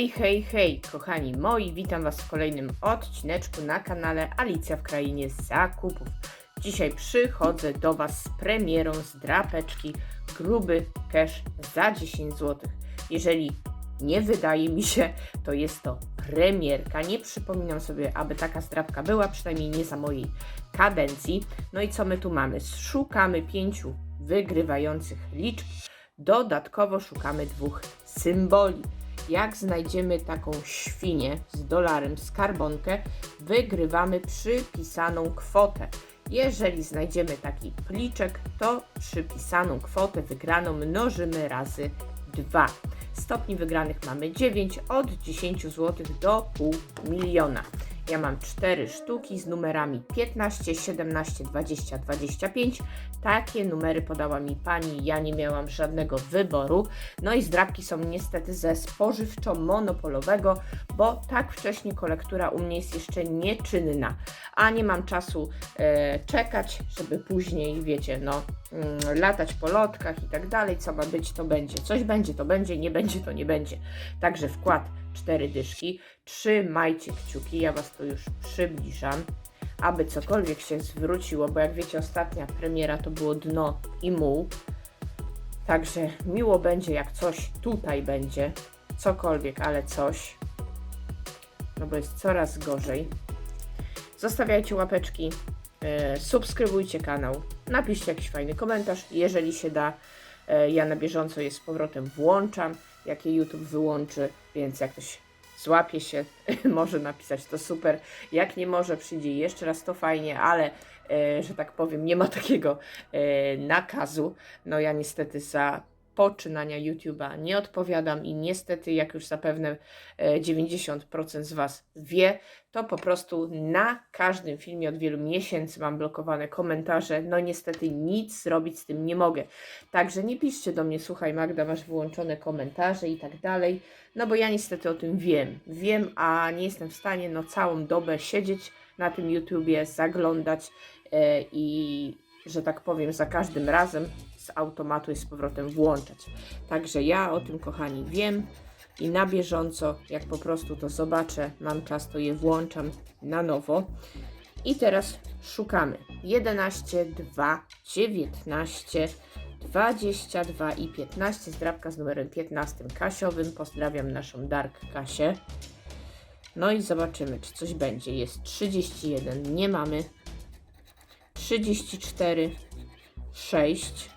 Hej, hej, hej, kochani moi, witam Was w kolejnym odcineczku na kanale Alicja w Krainie Zakupów. Dzisiaj przychodzę do Was z premierą z drapeczki Gruby Cash za 10 zł. Jeżeli nie wydaje mi się, to jest to premierka. Nie przypominam sobie, aby taka zdrapka była, przynajmniej nie za mojej kadencji. No i co my tu mamy? Szukamy pięciu wygrywających liczb. Dodatkowo szukamy dwóch symboli. Jak znajdziemy taką świnię z dolarem, skarbonkę, wygrywamy przypisaną kwotę. Jeżeli znajdziemy taki pliczek, to przypisaną kwotę wygraną mnożymy razy 2. Stopni wygranych mamy 9 od 10 zł do pół miliona. Ja mam 4 sztuki z numerami 15, 17, 20, 25. Takie numery podała mi pani, ja nie miałam żadnego wyboru. No i zdrabki są niestety ze spożywczo-monopolowego, bo tak wcześnie kolektura u mnie jest jeszcze nieczynna, a nie mam czasu e, czekać, żeby później, wiecie, no, latać po lotkach i tak dalej. Co ma być, to będzie. Coś będzie, to będzie, nie będzie, to nie będzie. Także wkład cztery dyszki. Trzymajcie kciuki, ja Was tu już przybliżam, aby cokolwiek się zwróciło, bo jak wiecie, ostatnia premiera to było dno i muł. Także miło będzie, jak coś tutaj będzie, cokolwiek, ale coś, no bo jest coraz gorzej. Zostawiajcie łapeczki, subskrybujcie kanał, napiszcie jakiś fajny komentarz, jeżeli się da. E, ja na bieżąco je z powrotem włączam, jakie YouTube wyłączy, więc jak ktoś złapie się, może napisać to super. Jak nie może, przyjdzie jeszcze raz to fajnie, ale e, że tak powiem, nie ma takiego e, nakazu. No ja niestety za poczynania YouTube'a nie odpowiadam i niestety, jak już zapewne e, 90% z Was wie, to po prostu na każdym filmie od wielu miesięcy mam blokowane komentarze. No niestety nic zrobić z tym nie mogę. Także nie piszcie do mnie, słuchaj Magda, masz wyłączone komentarze i tak dalej. No bo ja niestety o tym wiem. Wiem, a nie jestem w stanie no całą dobę siedzieć na tym YouTubie, zaglądać e, i że tak powiem za każdym razem z automatu i z powrotem włączać. Także ja o tym kochani wiem i na bieżąco, jak po prostu to zobaczę, mam czas, to je włączam na nowo. I teraz szukamy 11, 2, 19, 22 i 15. Zdrabka z numerem 15 Kasiowym. Pozdrawiam naszą Dark Kasię. No i zobaczymy, czy coś będzie. Jest 31, nie mamy. 34, 6,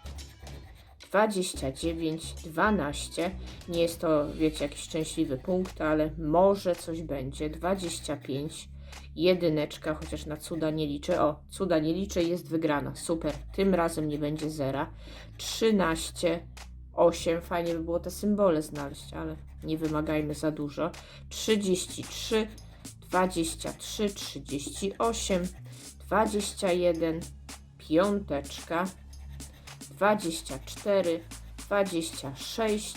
29, 12. Nie jest to, wiecie, jakiś szczęśliwy punkt, ale może coś będzie. 25, jedyneczka, chociaż na cuda nie liczę. O, cuda nie liczę, jest wygrana. Super, tym razem nie będzie zera. 13, 8, fajnie by było te symbole znaleźć, ale nie wymagajmy za dużo. 33, 23, 38, 21, piąteczka, 24, 26,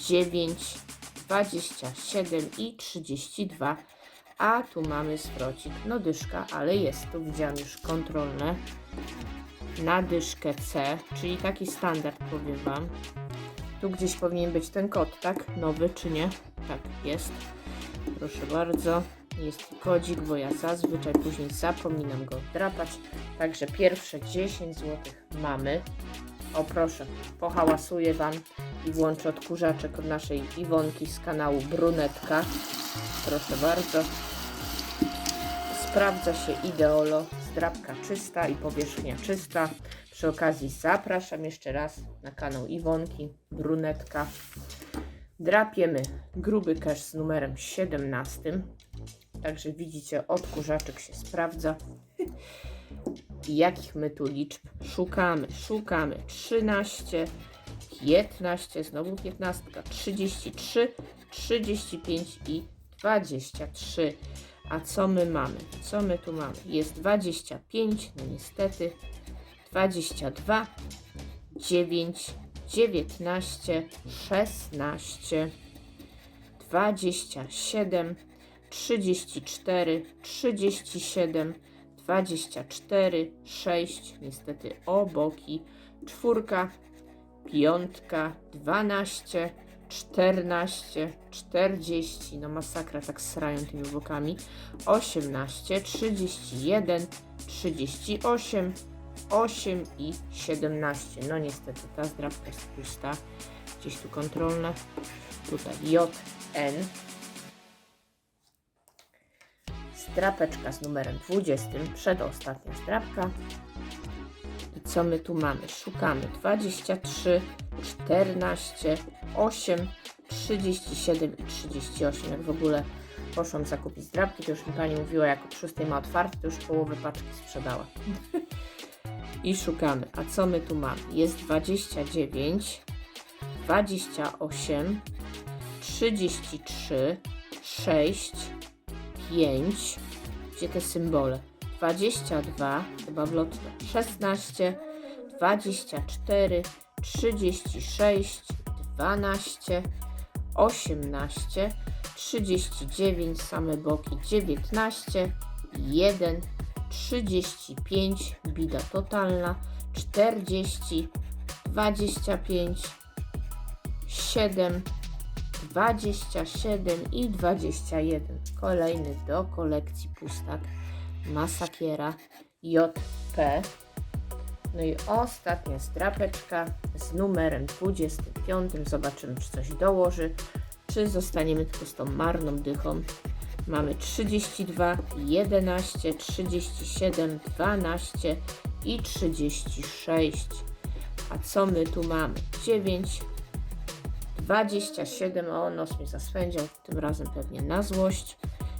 9, 27 i 32. A tu mamy zwrocik. No dyszka, ale jest tu, widziałam już kontrolne. Na dyszkę C, czyli taki standard powiem Wam. Tu gdzieś powinien być ten kod, tak? Nowy czy nie? Tak, jest. Proszę bardzo. Jest kodzik, bo ja zazwyczaj później zapominam go drapać. Także pierwsze 10 zł mamy. O proszę, pohałasuję Wam i włączę odkurzaczek od naszej Iwonki z kanału Brunetka. Proszę bardzo. Sprawdza się ideolo, zdrabka czysta i powierzchnia czysta. Przy okazji zapraszam jeszcze raz na kanał Iwonki Brunetka. Drapiemy gruby cash z numerem 17. Także widzicie, odkurzaczek się sprawdza. I jakich my tu liczb szukamy? Szukamy 13, 15, znowu 15, 33, 35 i 23. A co my mamy? Co my tu mamy? Jest 25, no niestety, 22, 9, 19, 16, 27, 34, 37, 24, 6, niestety oboki, czwórka, piątka, 12, 14, 40, no masakra, tak srają tymi bokami, 18, 31, 38, 8 i 17. No niestety ta zdrabka jest pusta. Gdzieś tu kontrolne. Tutaj JN. Zdrapeczka z numerem 20, przedostatnia zdrapka. I co my tu mamy? Szukamy 23, 14, 8, 37 i 38. Jak w ogóle poszłam zakupić zdrapki, to już mi pani mówiła, jak o 6 ma otwarte, to już połowę paczki sprzedała. I szukamy. A co my tu mamy? Jest 29, 28, 33, 6, 5. Gdzie te symbole? 22, chyba w lotto. 16, 24, 36, 12, 18, 39, same boki 19, 1, 35, bida totalna, 40, 25, 7, 27 i 21. Kolejny do kolekcji pustak. Masakiera JP. No i ostatnia strapeczka z numerem 25. Zobaczymy, czy coś dołoży, czy zostaniemy tylko z tą marną dychą. Mamy 32, 11, 37, 12 i 36. A co my tu mamy? 9, 27, o nos mnie zaswędział, tym razem pewnie na złość.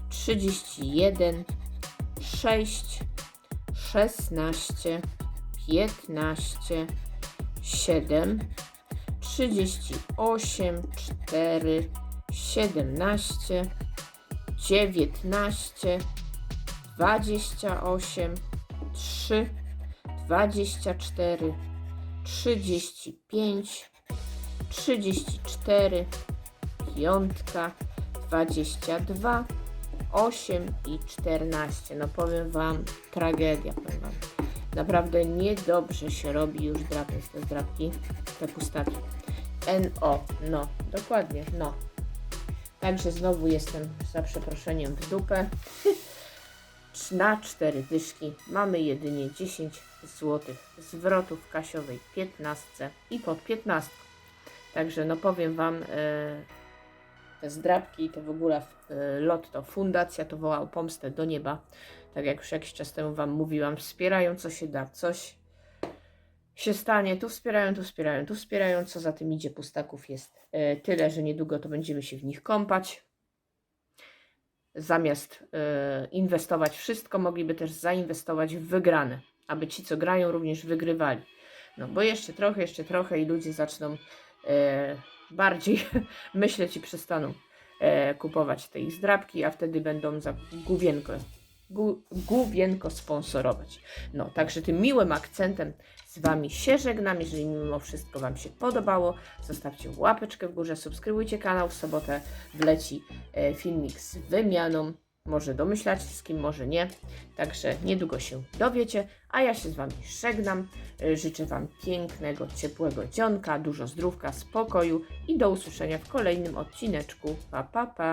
31, 6, 16, 15, 7, 38, 4, 17, 19, 28, 3, 24, 35, 34, piątka, 22, 8 i 14. No powiem Wam, tragedia, powiem Wam. Naprawdę niedobrze się robi już drapać te zdrapki, te pustaki. NO, no, dokładnie, no. Także znowu jestem za przeproszeniem w dupę. Na cztery dyszki mamy jedynie 10 zł zwrotów kasiowej 15 i pod 15. Także no powiem Wam, e, te zdrabki, to w ogóle e, lotto, fundacja to wołał pomstę do nieba. Tak jak już jakiś czas temu Wam mówiłam, wspierają co się da, coś się stanie, tu wspierają, tu wspierają, tu wspierają, co za tym idzie pustaków jest e, tyle, że niedługo to będziemy się w nich kąpać. Zamiast inwestować wszystko, mogliby też zainwestować w wygrane, aby ci, co grają, również wygrywali. No bo jeszcze trochę, jeszcze trochę i ludzie zaczną bardziej myśleć i przestaną e, kupować te ich zdrabki, a wtedy będą za główienko, gó- główienko sponsorować. No, także tym miłym akcentem z Wami się żegnam. Jeżeli mimo wszystko Wam się podobało, zostawcie łapeczkę w górze, subskrybujcie kanał. W sobotę wleci e, filmik z wymianą. Może domyślacie z kim, może nie. Także niedługo się dowiecie, a ja się z Wami żegnam. E, Życzę Wam pięknego, ciepłego dzionka, dużo zdrówka, spokoju i do usłyszenia w kolejnym odcineczku. Pa, pa, pa.